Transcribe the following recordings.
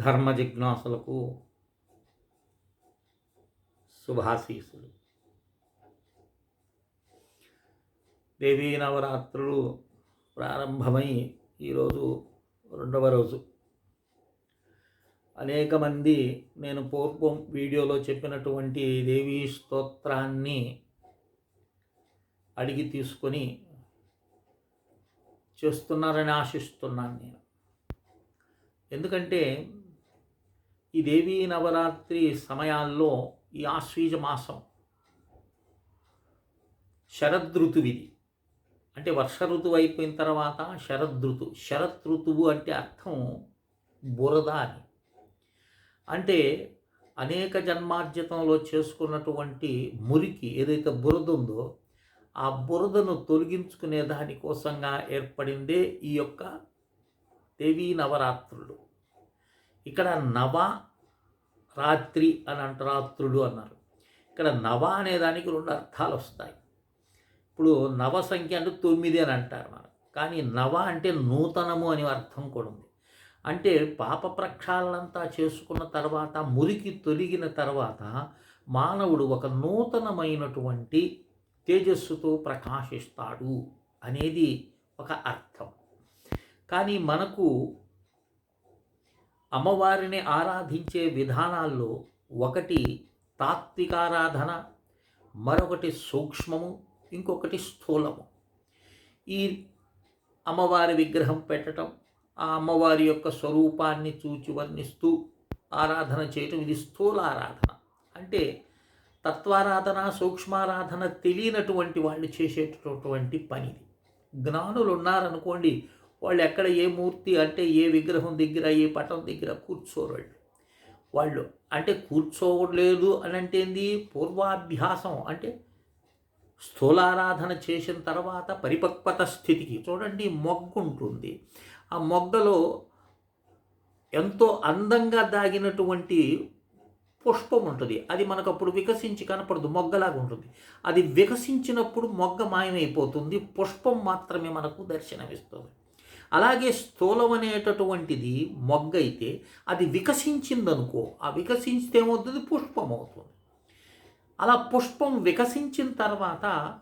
ధర్మ జిజ్ఞాసులకు శుభాశీసులు దేవీ నవరాత్రులు ప్రారంభమై ఈరోజు రెండవ రోజు. అనేక మంది నేను పూర్వం వీడియోలో చెప్పినటువంటి దేవీ స్తోత్రాన్ని అడిగి తీసుకొని చేస్తున్నారని ఆశిస్తున్నాను నేను. ఎందుకంటే ఈ దేవీ నవరాత్రి సమయాల్లో ఈ ఆశ్వీజ మాసం శరదృతువిది అంటే వర్ష ఋతువు అయిపోయిన తర్వాత శరదృతు శరత్ ఋతువు అంటే అర్థం బురద అని. అంటే అనేక జన్మార్జితంలో చేసుకున్నటువంటి మురికి ఏదైతే బురద ఉందో ఆ బురదను తొలగించుకునే దానికోసంగా ఏర్పడిందే ఈ యొక్క దేవీ నవరాత్రులు. ఇక్కడ నవ రాత్రి అని అంటరాత్రుడు అన్నారు. ఇక్కడ నవ అనే దానికి రెండు అర్థాలు వస్తాయి. ఇప్పుడు నవ సంఖ్య అంటే తొమ్మిది అని అంటారు మనం. కానీ నవ అంటే నూతనము అని అర్థం కూడా ఉంది. అంటే పాప ప్రక్షాళనంతా చేసుకున్న తర్వాత మురికి తొలగిన తర్వాత మానవుడు ఒక నూతనమైనటువంటి తేజస్సుతో ప్రకాశిస్తాడు అనేది ఒక అర్థం. కానీ మనకు అమ్మవారిని ఆరాధించే విధానాల్లో ఒకటి తాత్వికారాధన మరొకటి సూక్ష్మము ఇంకొకటి స్థూలము. ఈ అమ్మవారి విగ్రహం పెట్టడం ఆ అమ్మవారి యొక్క స్వరూపాన్ని చూచి వర్ణిస్తూ ఆరాధన చేయటం ఇది స్థూల ఆరాధన అంటే తత్వారాధన సూక్ష్మారాధన తెలియనటువంటి వాళ్ళు చేసేటటువంటి పని జ్ఞానులు ఉన్నారనుకోండి వాళ్ళు ఎక్కడ ఏ మూర్తి అంటే ఏ విగ్రహం దగ్గర ఏ పటం దగ్గర కూర్చోరు వాళ్ళు. వాళ్ళు అంటే కూర్చోలేదు అని అంటే ఏంది? పూర్వాభ్యాసం అంటే స్థూలారాధన చేసిన తర్వాత పరిపక్వత స్థితికి చూడండి మొగ్గ ఉంటుంది. ఆ మొగ్గలో ఎంతో అందంగా దాగినటువంటి పుష్పం ఉంటుంది. అది మనకు అప్పుడు వికసించి కనపడదు మొగ్గలాగా ఉంటుంది. అది వికసించినప్పుడు మొగ్గ మాయమైపోతుంది పుష్పం మాత్రమే మనకు దర్శనమిస్తుంది. అలాగే స్థూలం అనేటటువంటిది మొగ్గ అయితే అది వికసించిందనుకో ఆ వికసించితే ఏమవుతుంది? పుష్పం అవుతుంది. అలా పుష్పం వికసించిన తర్వాత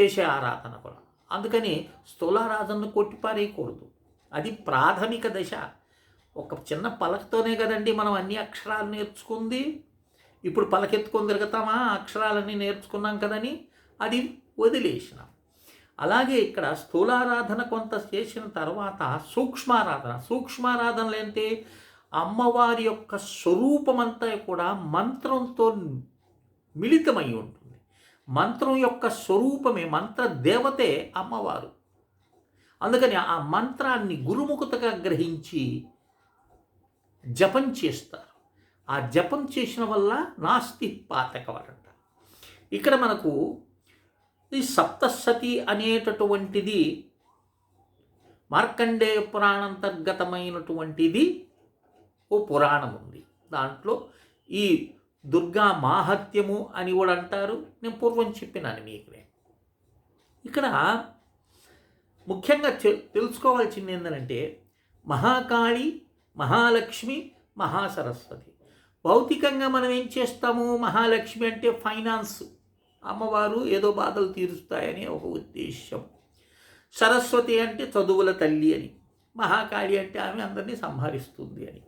చేసే ఆరాధన కూడా. అందుకని స్థూలారాధనను కొట్టిపారేయకూడదు. అది ప్రాథమిక దశ. ఒక చిన్న పలకతోనే కదండి మనం అన్ని అక్షరాలు నేర్చుకుంది. ఇప్పుడు పలకెత్తుకొని తిరుగుతామా? అక్షరాలన్నీ నేర్చుకున్నాం కదని అది వదిలేసినాం. అలాగే ఇక్కడ స్థూలారాధన కొంత చేసిన తర్వాత సూక్ష్మారాధన. సూక్ష్మారాధనలు ఏంటి? అమ్మవారి యొక్క స్వరూపమంతా కూడా మంత్రంతో మిళితమై ఉంటుంది. మంత్రం యొక్క స్వరూపమే మంత్ర దేవతే అమ్మవారు. అందుకని ఆ మంత్రాన్ని గురుముఖతగా గ్రహించి జపం చేస్తారు. ఆ జపం చేసిన వల్ల నాస్తి పాతకవరంట ఇక్కడ మనకు ఈ సప్తసతి అనేటటువంటిది మార్కండేయ పురాణంతర్గతమైనటువంటిది ఓ పురాణం ఉంది దాంట్లో ఈ దుర్గా మాహత్యము అని కూడా అంటారు. నేను పూర్వం చెప్పినాను మీకు ఇక్కడ ముఖ్యంగా తెలుసుకోవాల్సింది ఏంటంటే మహాకాళి మహాలక్ష్మి మహాసరస్వతి. భౌతికంగా మనం ఏం చేస్తాము? మహాలక్ష్మి అంటే ఫైనాన్స్. అమ్మవారు ఏదో బాధలు తీరుస్తాయని ఒక ఉద్దేశం సరస్వతి అంటే చదువుల తల్లి అని మహాకాళి అంటే ఆమె అందరినీ సంహరిస్తుంది అని.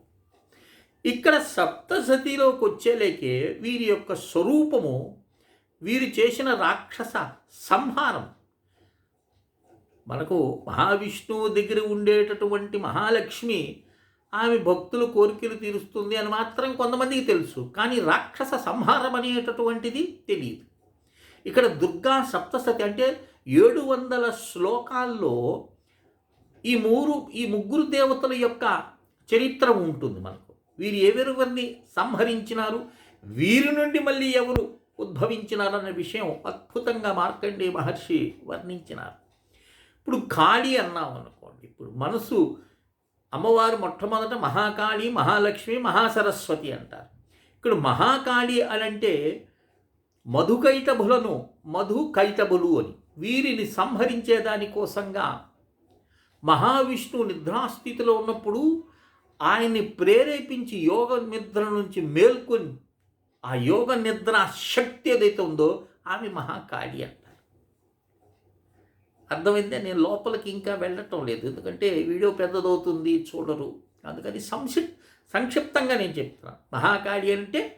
ఇక్కడ సప్తసతిలోకి వచ్చేలేకే వీరి యొక్క స్వరూపము వీరు చేసిన రాక్షస సంహారం. మనకు మహావిష్ణువు దగ్గర ఉండేటటువంటి మహాలక్ష్మి ఆమె భక్తులు కోరికలు తీరుస్తుంది అని మాత్రం కొంతమందికి తెలుసు కానీ రాక్షస సంహారం అనేటటువంటిది తెలియదు ఇక్కడ దుర్గా సప్తసతి అంటే ఏడు వందల శ్లోకాల్లో ఈ మూరు ఈ ముగ్గురు దేవతల యొక్క చరిత్ర ఉంటుంది మనకు. వీరు ఎవరెవరిని సంహరించినారు వీరి నుండి మళ్ళీ ఎవరు ఉద్భవించినారన్న విషయం అద్భుతంగా మార్కండే మహర్షి వర్ణించినారు. ఇప్పుడు కాళి అన్నాం అనుకోండి. ఇప్పుడు మనసు అమ్మవారు మొట్టమొదట మహాకాళి మహాలక్ష్మి మహాసరస్వతి అంటారు. ఇక్కడ మహాకాళి అని అంటే మధుకైటభులను మధు కైటభులు అని వీరిని సంహరించేదానికోసంగా మహావిష్ణువు నిద్రాస్థితిలో ఉన్నప్పుడు ఆయన్ని ప్రేరేపించి యోగ నిద్ర నుంచి మేల్కొని ఆ యోగ నిద్ర శక్తి ఏదైతే ఉందో ఆమె మహాకాళి అంటారు. అర్థమైందే? నేను లోపలికి ఇంకా వెళ్ళటం లేదు. ఎందుకంటే వీడియో పెద్దదవుతుంది చూడరు. అందుకని సంక్షిప్ సంక్షిప్తంగా నేను చెప్తున్నాను. మహాకాళి అంటే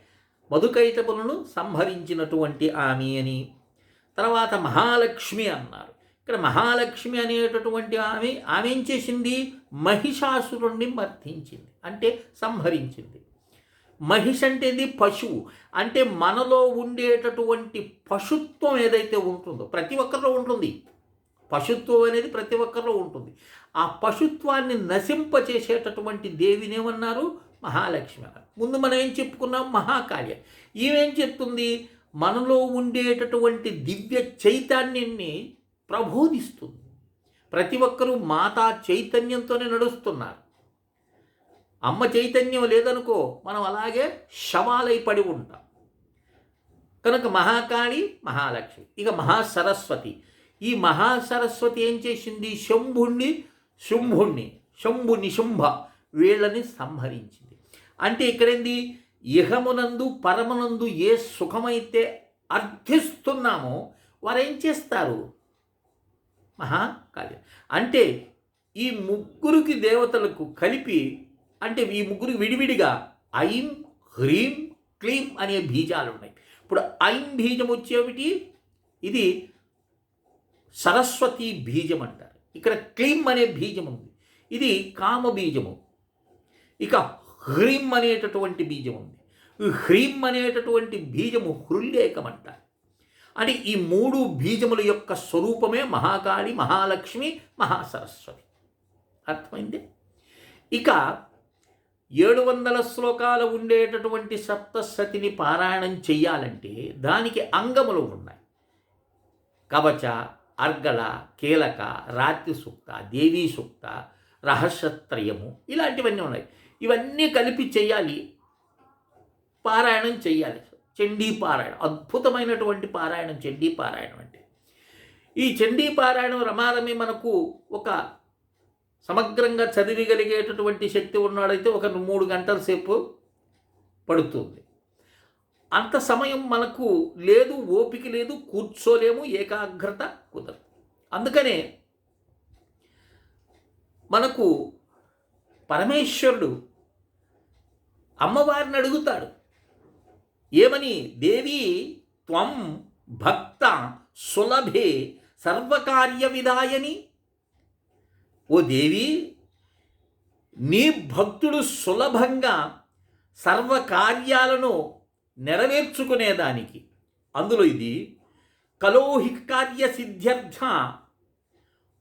మధుకైటపులను సంహరించినటువంటి ఆమె అని. తర్వాత మహాలక్ష్మి అన్నారు. ఇక్కడ మహాలక్ష్మి అనేటటువంటి ఆమె ఆమె ఏం చేసింది? మహిషాసురుణ్ణి మర్తించింది అంటే సంహరించింది. మహిష్ అంటే ఇది పశువు. అంటే మనలో ఉండేటటువంటి పశుత్వం ఏదైతే ఉంటుందో ప్రతి ఒక్కరిలో ఉంటుంది. పశుత్వం అనేది ప్రతి ఒక్కరిలో ఉంటుంది. ఆ పశుత్వాన్ని నశింపచేసేటటువంటి దేవిని ఏమన్నారు? మహాలక్ష్మి అన్నారు. ముందు మనం ఏం చెప్పుకున్నాం? మహాకాళి. ఈమెం చెప్తుంది? మనలో ఉండేటటువంటి దివ్య చైతన్యాన్ని ప్రబోధిస్తుంది. ప్రతి ఒక్కరూ మాతా చైతన్యంతోనే నడుస్తున్నారు. అమ్మ చైతన్యం లేదనుకో మనం అలాగే శవాలై పడి ఉంటాం. కనుక మహాకాళి మహాలక్ష్మి. ఇక మహాసరస్వతి. ఈ మహాసరస్వతి ఏం చేసింది? శంభుణ్ణి శుంభుణ్ణి. శంభు. నిశుంభ వీళ్ళని సంహరించింది. అంటే ఇక్కడేంది? ఇహమునందు పరమునందు ఏ సుఖమైతే అర్థిస్తున్నామో వారేం చేస్తారు? మహాకాళి అంటే ఈ ముగ్గురికి దేవతలకు కలిపి అంటే ఈ ముగ్గురు విడివిడిగా ఐం హ్రీం క్లీం అనే బీజాలు ఉన్నాయి ఇప్పుడు ఐం బీజం వచ్చేమిటి? ఇది సరస్వతి బీజం అంటారు. ఇక్కడ క్లీం అనే బీజం ఉంది. ఇది కామ బీజము ఇక హ్రీం అనేటటువంటి బీజం ఉంది. ఈ హ్రీం అనేటటువంటి బీజము హృల్లేకం అని అంటే ఈ మూడు బీజముల యొక్క స్వరూపమే మహాకాళి మహాలక్ష్మి మహాసరస్వతి. అర్థమైంది? ఇక ఏడు వందల శ్లోకాలు ఉండేటటువంటి సప్తసతిని పారాయణం చెయ్యాలంటే దానికి అంగములు ఉన్నాయి. కవచ అర్గళ కీలక రాత్రి సూక్త దేవీ సూక్త రహస్యత్రయము ఇలాంటివన్నీ ఉన్నాయి. ఇవన్నీ కలిపి చేయాలి. పారాయణం చేయాలి. చండీ పారాయణం. అద్భుతమైనటువంటి పారాయణం చండీ పారాయణం అంటే. ఈ చండీ పారాయణం రమారమి మనకు ఒక సమగ్రంగా చదివిగలిగేటటువంటి శక్తి ఉన్నాడైతే ఒక మూడు గంటల సేపు పడుతుంది. అంత సమయం మనకు లేదు ఓపిక లేదు కూర్చోలేము ఏకాగ్రత కుదరదు. అందుకనే మనకు పరమేశ్వరుడు అమ్మవారిని అడుగుతాడు. ఏమని? దేవి త్వం భక్త సులభే సర్వకార్య విధాయని ఓ దేవి నీ భక్తుడు సులభంగా సర్వకార్యాలను నెరవేర్చుకునేదానికి. అందులో ఇది కలోహి కార్య సిద్ధ్యర్థ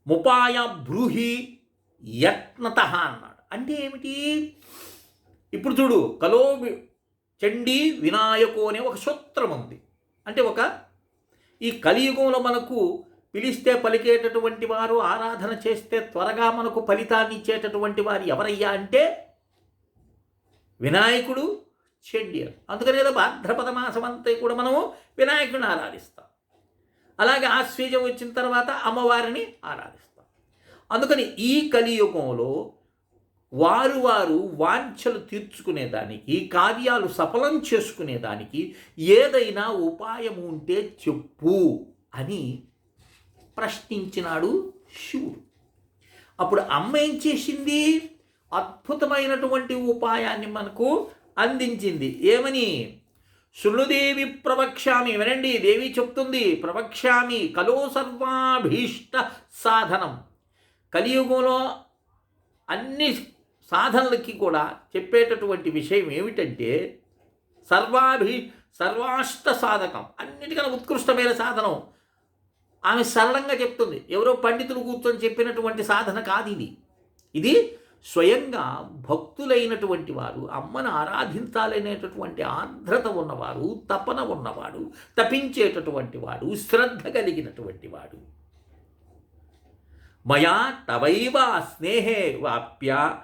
ముపాయ బ్రూహి యత్నత అన్నాడు. అంటే ఏమిటి? ఇప్పుడు చూడు కలో చండీ వినాయకు అనే ఒక సూత్రం ఉంది. అంటే ఒక ఈ కలియుగంలో మనకు పిలిస్తే పలికేటటువంటి వారు ఆరాధన చేస్తే త్వరగా మనకు ఫలితాన్ని ఇచ్చేటటువంటి వారు ఎవరయ్యా అంటే వినాయకుడు చండీ అందుకనే కదా భాద్రపద మాసం అంతా కూడా మనము వినాయకుడిని ఆరాధిస్తాం. అలాగే ఆశ్వీజం వచ్చిన తర్వాత అమ్మవారిని ఆరాధిస్తాం. అందుకని ఈ కలియుగంలో వారు వారు వాంఛలు తీర్చుకునేదానికి కార్యాలు సఫలం చేసుకునేదానికి ఏదైనా ఉపాయం ఉంటే చెప్పు అని ప్రశ్నించినాడు శివుడు. అప్పుడు అమ్మ ఏం చేసింది? అద్భుతమైనటువంటి ఉపాయాన్ని మనకు అందించింది. ఏమని? శృణుదేవి ప్రవక్ష్యామి వినండి దేవి చెప్తుంది ప్రవక్ష్యామి కలో సర్వాభీష్ట సాధనం. కలియుగంలో అన్ని సాధనలకి కూడా చెప్పేటటువంటి విషయం ఏమిటంటే సర్వాభి సర్వాష్ట సాధకం అన్నిటికన్నా ఉత్కృష్టమైన సాధనం. ఆమె సరళంగా చెప్తుంది ఎవరో పండితులు కూర్చొని చెప్పినటువంటి సాధన కాదు ఇది. ఇది స్వయంగా భక్తులైనటువంటి వారు అమ్మను ఆరాధించాలనేటటువంటి ఆర్ద్రత ఉన్నవారు తపన ఉన్నవాడు తపించేటటువంటి వాడు శ్రద్ధ కలిగినటువంటి వాడు. మయా తవైవ స్నేహే వాప్య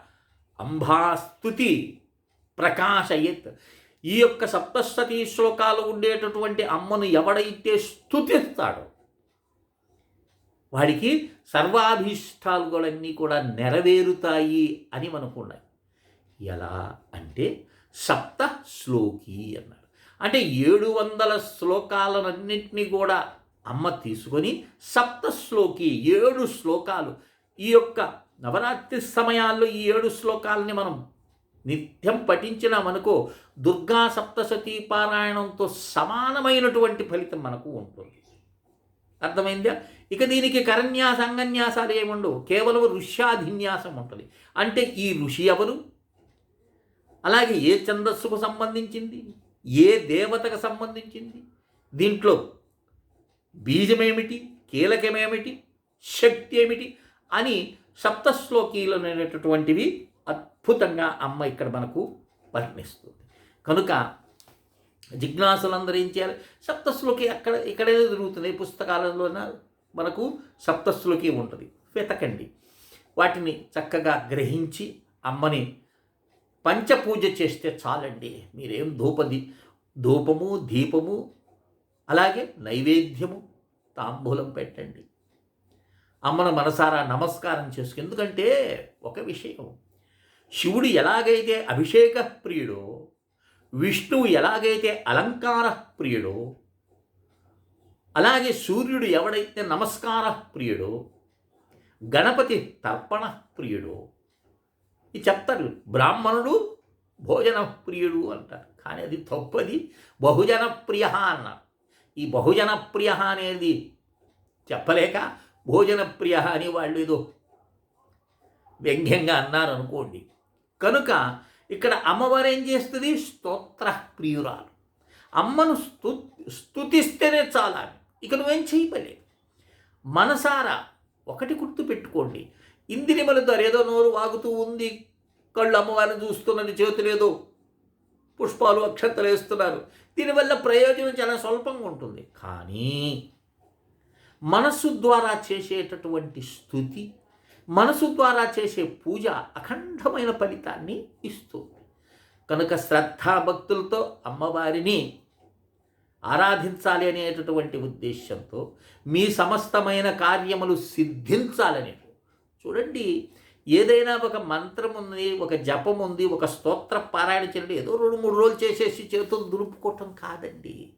అంబాస్తుతి ప్రకాశయత్. ఈ యొక్క సప్తశతీ శ్లోకాలు ఉండేటటువంటి అమ్మను ఎవడైతే స్థుతిస్తాడో వాడికి సర్వాభీష్టాలులన్నీ కూడా నెరవేరుతాయి అని మనకున్నాయి. ఎలా అంటే సప్త శ్లోకి అన్నాడు. అంటే ఏడు వందల శ్లోకాలన్నింటినీ కూడా అమ్మ తీసుకొని సప్త శ్లోకి ఏడు శ్లోకాలు ఈ యొక్క నవరాత్రి సమయాల్లో ఈ ఏడు శ్లోకాలని మనం నిత్యం పఠించినామనుకో దుర్గా సప్తశతీ పారాయణంతో సమానమైనటువంటి ఫలితం మనకు ఉంటుంది. అర్థమైందా? ఇక దీనికి కరన్యాస అంగన్యాసాలు ఏముండవు? కేవలం ఋష్యాధిన్యాసం ఉంటుంది. అంటే ఈ ఋషి ఎవరు? అలాగే ఏ ఛందస్సుకు సంబంధించింది? ఏ దేవతకు సంబంధించింది? దీంట్లో బీజమేమిటి? కీలకమేమిటి? శక్తి ఏమిటి? అని సప్తశ్లోకీలు అనేటటువంటివి అద్భుతంగా అమ్మ ఇక్కడ మనకు వర్ణిస్తుంది. కనుక జిజ్ఞాసులందరూ ఏం చేయాలి? సప్తశ్లోకి అక్కడ ఇక్కడే జరుగుతుంది. పుస్తకాలలోన మనకు సప్తశ్లోకి ఉంటుంది. వెతకండి. వాటిని చక్కగా గ్రహించి అమ్మని పంచపూజ చేస్తే చాలండి. మీరేం ధూపది ధూపము దీపము అలాగే నైవేద్యము తాంబూలం పెట్టండి. అమ్మను మనసారా నమస్కారం చేసుకు. ఎందుకంటే ఒక విషయం. శివుడు ఎలాగైతే అభిషేక ప్రియుడో విష్ణువు ఎలాగైతే అలంకార ప్రియుడో అలాగే సూర్యుడు ఎవడైతే నమస్కార ప్రియుడో గణపతి తర్పణ ప్రియుడో ఇది చెప్తారు బ్రాహ్మణుడు భోజన ప్రియుడు అంటారు. కానీ అది తప్పది బహుజన ప్రియ అన్నారు. ఈ బహుజన ప్రియ అనేది చెప్పలేక భోజనప్రియ అని వాళ్ళు ఏదో వ్యంగ్యంగా అన్నారు అనుకోండి కనుక ఇక్కడ అమ్మవారు ఏం చేస్తుంది? స్తోత్ర ప్రియురాలు. అమ్మను స్తు స్తుతిస్తేనే చాలా ఇక నువ్వేం చేయబలే. మనసారా ఒకటి గుర్తు పెట్టుకోండి. ఇంద్రియముల ఏదో నోరు వాగుతూ ఉంది. కళ్ళు అమ్మవారిని చూస్తున్నది చేతులేదో పుష్పాలు అక్షంతలు వేస్తున్నారు. దీనివల్ల ప్రయోజనం చాలా స్వల్పంగా ఉంటుంది. కానీ మనస్సు ద్వారా చేసేటటువంటి స్థుతి మనసు ద్వారా చేసే పూజ అఖండమైన ఫలితాన్ని ఇస్తుంది. కనుక శ్రద్ధాభక్తులతో అమ్మవారిని ఆరాధించాలి అనేటటువంటి ఉద్దేశంతో మీ సమస్తమైన కార్యములు సిద్ధించాలని. చూడండి ఏదైనా ఒక మంత్రం ఉంది ఒక జపం ఉంది ఒక స్తోత్ర పారాయణ చేయడం ఏదో రెండు మూడు రోజులు చేసేసి చేతులు దులుపుకోవటం కాదండి.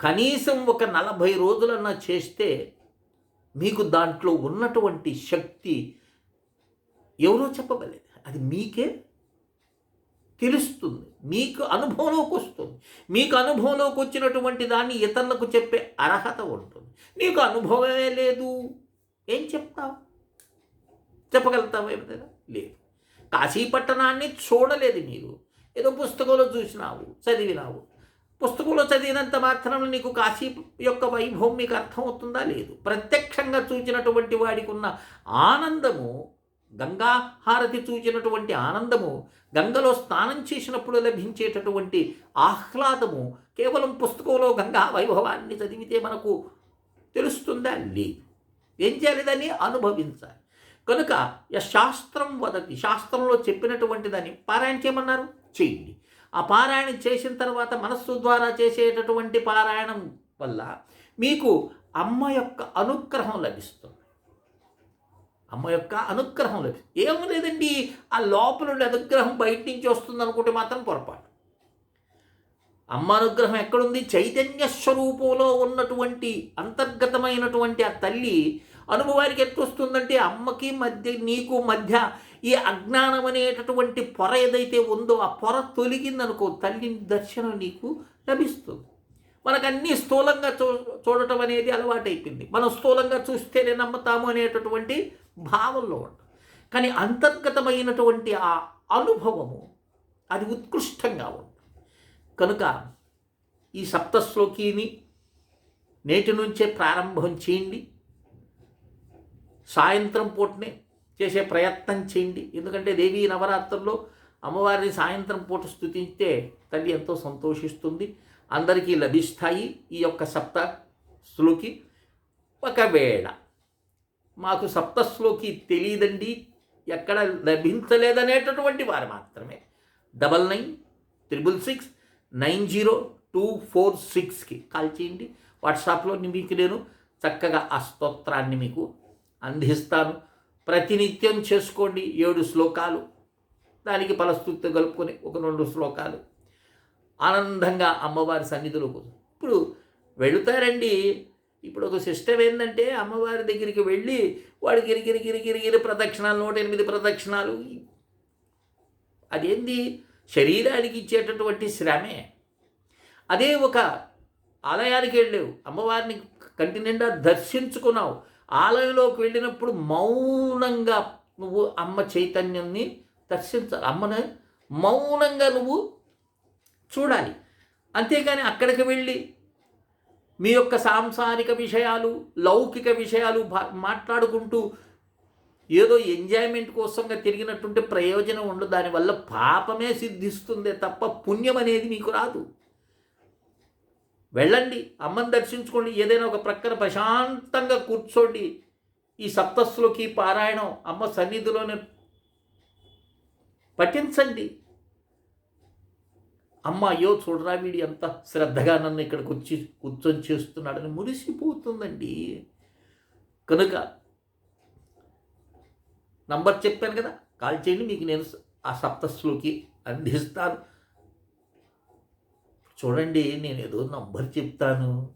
కనీసం ఒక నలభై రోజులన్నా చేస్తే మీకు దాంట్లో ఉన్నటువంటి శక్తి ఎవరో చెప్పగలేదు అది మీకే తెలుస్తుంది. మీకు అనుభవంలోకి వస్తుంది. మీకు అనుభవంలోకి వచ్చినటువంటి దాన్ని ఇతరులకు చెప్పే అర్హత ఉంటుంది. నీకు అనుభవమే లేదు. ఏం చెప్తావు? చెప్పగలుగుతావు ఏమైనా? లేదు. కాశీపట్టణాన్ని చూడలేదు మీరు. ఏదో పుస్తకంలో చూసినావు చదివినావు. పుస్తకంలో చదివినంత మాత్రం నీకు కాశీ యొక్క వైభవం మీకు అర్థమవుతుందా లేదు? ప్రత్యక్షంగా చూచినటువంటి వాడికి ఉన్న ఆనందము గంగా హారతి చూచినటువంటి ఆనందము గంగలో స్నానం చేసినప్పుడు లభించేటటువంటి ఆహ్లాదము కేవలం పుస్తకంలో గంగా వైభవాన్ని చదివితే మనకు తెలుస్తుందా లేదు? ఏం చేయాలి దాన్ని? అనుభవించాలి. కనుక శాస్త్రం వదతి శాస్త్రంలో చెప్పినటువంటి దాన్ని పారాయణ చేయమన్నారు? చేయండి. ఆ పారాయణం చేసిన తర్వాత మనస్సు ద్వారా చేసేటటువంటి పారాయణం వల్ల మీకు అమ్మ యొక్క అనుగ్రహం లభిస్తుంది. అమ్మ యొక్క అనుగ్రహం లభిస్తుంది. ఏం లేదండి ఆ లోపల అనుగ్రహం బయట నుంచి వస్తుంది అనుకుంటే మాత్రం పొరపాటు. అమ్మ అనుగ్రహం ఎక్కడుంది? చైతన్య స్వరూపంలో ఉన్నటువంటి అంతర్గతమైనటువంటి ఆ తల్లి అనుభవానికి ఎట్లొస్తుందంటే అమ్మకి మధ్య నీకు మధ్య ఈ అజ్ఞానం అనేటటువంటి పొర ఏదైతే ఉందో ఆ పొర తొలగిందనుకో తల్లి దర్శనం నీకు లభిస్తుంది. మనకు అన్నీ స్థూలంగా చూ చూడటం అనేది అలవాటైపోయింది. మనం స్థూలంగా చూస్తేనే నమ్ముతాము అనేటటువంటి భావంలో ఉంటాం కానీ అంతర్గతమైనటువంటి ఆ అనుభవము అది ఉత్కృష్టంగా ఉంటుంది కనుక ఈ సప్తశ్లోకిని నేటి నుంచే ప్రారంభం చేయండి. సాయంత్రం పూటనే చేసే ప్రయత్నం చేయండి. ఎందుకంటే దేవీ నవరాత్రుల్లో అమ్మవారిని సాయంత్రం పూట స్థుతిస్తే తల్లి ఎంతో సంతోషిస్తుంది. అందరికీ లభిస్తాయి ఈ యొక్క సప్త శ్లోకి. ఒకవేళ మాకు సప్త శ్లోకి తెలియదండి ఎక్కడ లభించలేదనేటటువంటి వారు మాత్రమే. Double nine triple six nine zero two four సిక్స్కి కాల్ చేయండి. వాట్సాప్లో మీకు నేను చక్కగా ఆ స్తోత్రాన్ని మీకు అందిస్తాను. ప్రతినిత్యం చేసుకోండి ఏడు శ్లోకాలు. దానికి ఫలస్తూక్తి కలుపుకొని ఒక రెండు శ్లోకాలు. ఆనందంగా అమ్మవారి సన్నిధిలో ఇప్పుడు వెళుతారండి. ఇప్పుడు ఒక సిస్టమ్ ఏంటంటే అమ్మవారి దగ్గరికి వెళ్ళి వాడు గిరిగిరి గిరిగిరిగిరి ప్రదక్షిణాలు నూట ఎనిమిది ప్రదక్షిణాలు. అదేంది? శరీరానికి ఇచ్చేటటువంటి శ్రమే. అదే ఒక ఆలయానికి వెళ్ళావు. అమ్మవారిని కంటి నిండా దర్శించుకున్నావు. ఆలయంలోకి వెళ్ళినప్పుడు మౌనంగా నువ్వు అమ్మ చైతన్యాన్ని దర్శించాలి. అమ్మను మౌనంగా నువ్వు చూడాలి. అంతేగాని అక్కడికి వెళ్ళి మీ యొక్క సాంసారిక విషయాలు లౌకిక విషయాలు మాట్లాడుకుంటూ ఏదో ఎంజాయ్మెంట్ కోసంగా తిరిగినట్టుంటే ప్రయోజనం ఉండదు. దానివల్ల పాపమే సిద్ధిస్తుందే తప్ప పుణ్యం అనేది మీకు రాదు. వెళ్ళండి అమ్మని దర్శించుకోండి ఏదైనా ఒక ప్రక్కన ప్రశాంతంగా కూర్చోండి. ఈ సప్తస్సులోకి పారాయణం అమ్మ సన్నిధిలోనే పఠించండి. అమ్మ అయ్యో చూడరా వీడి ఎంత శ్రద్ధగా నన్ను ఇక్కడికి వచ్చి కూర్చొని చేస్తున్నాడని మురిసిపోతుందండి. కనుక నంబర్ చెప్పాను కదా కాల్ చేయండి మీకు నేను ఆ సప్తస్సులోకి అందిస్తాను. చూడండి నేను ఏదో నంబర్ చెప్తాను.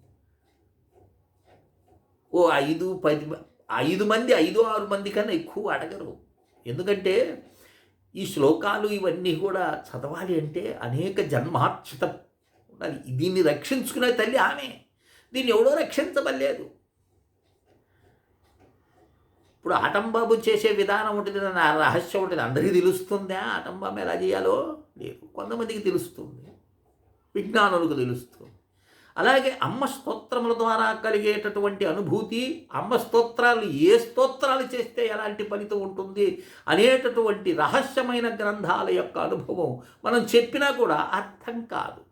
ఓ ఐదు పది మ- ఐదు మంది ఐదు ఆరు మంది కన్నా ఎక్కువ అడగరు. ఎందుకంటే ఈ శ్లోకాలు ఇవన్నీ కూడా చదవాలి అంటే అనేక జన్మార్చిత ఉండాలి దీన్ని రక్షించుకునే తల్లి ఆమె. దీన్ని ఎవడో రక్షించబలేదు ఇప్పుడు ఆటంబాబు చేసే విధానం ఉంటుంది నా రహస్యం ఉంటుంది అందరికీ తెలుస్తుందా? ఆటంబాబు ఎలా చేయాలో? లేదు. కొంతమందికి తెలుస్తుంది. విజ్ఞానులకు తెలుస్తుంది. అలాగే అమ్మ స్తోత్రముల ద్వారా కలిగేటటువంటి అనుభూతి అమ్మ స్తోత్రాలు ఏ స్తోత్రాలు చేస్తే ఎలాంటి ఫలితం ఉంటుంది అనేటటువంటి రహస్యమైన గ్రంథాల యొక్క అనుభవం మనం చెప్పినా కూడా అర్థం కాదు.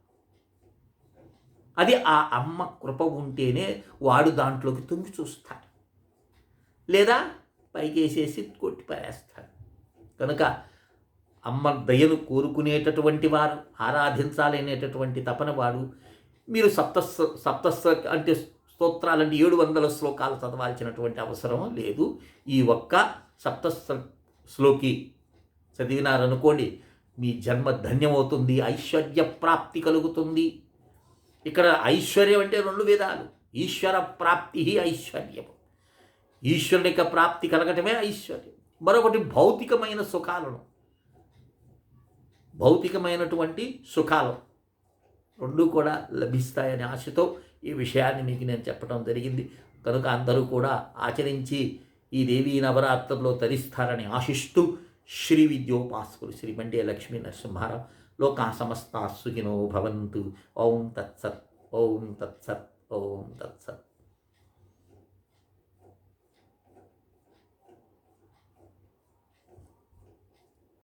అది ఆ అమ్మ కృప ఉంటేనే వాడు దాంట్లోకి తుంగి చూస్తాడు. లేదా పైకేసేసి కొట్టి పారేస్తాడు కనుక అమ్మ దయను కోరుకునేటటువంటి వారు ఆరాధించాలనేటటువంటి తపన వాడు. మీరు సప్తస్ సప్తస్ అంటే స్తోత్రాలంటే ఏడు వందల శ్లోకాలు చదవాల్సినటువంటి అవసరం లేదు. ఈ ఒక్క సప్త శ్లోకి చదివినారనుకోండి మీ జన్మ ధన్యమవుతుంది ఐశ్వర్య ప్రాప్తి కలుగుతుంది. ఇక్కడ ఐశ్వర్యం అంటే రెండు విధాలు ఈశ్వర ప్రాప్తి ఐశ్వర్యము. ఈశ్వరుని యొక్క ప్రాప్తి కలగటమే ఐశ్వర్యం. మరొకటి భౌతికమైన సుఖాలను. భౌతికమైనటువంటి సుఖాలు రెండు కూడా లభిస్తాయనే ఆశతో ఈ విషయాన్ని మీకు నేను చెప్పడం జరిగింది. కనుక అందరూ కూడా ఆచరించి ఈ దేవీ నవరాత్రుల్లో తరిస్తారని ఆశిస్తూ శ్రీ విద్యోపాసకులు శ్రీ మండే లక్ష్మీ నరసింహారావు లోకా సమస్తా సుఖినో భవంతు. ఓం తత్సత్ ఓం తత్సత్ ఓం తత్సత్.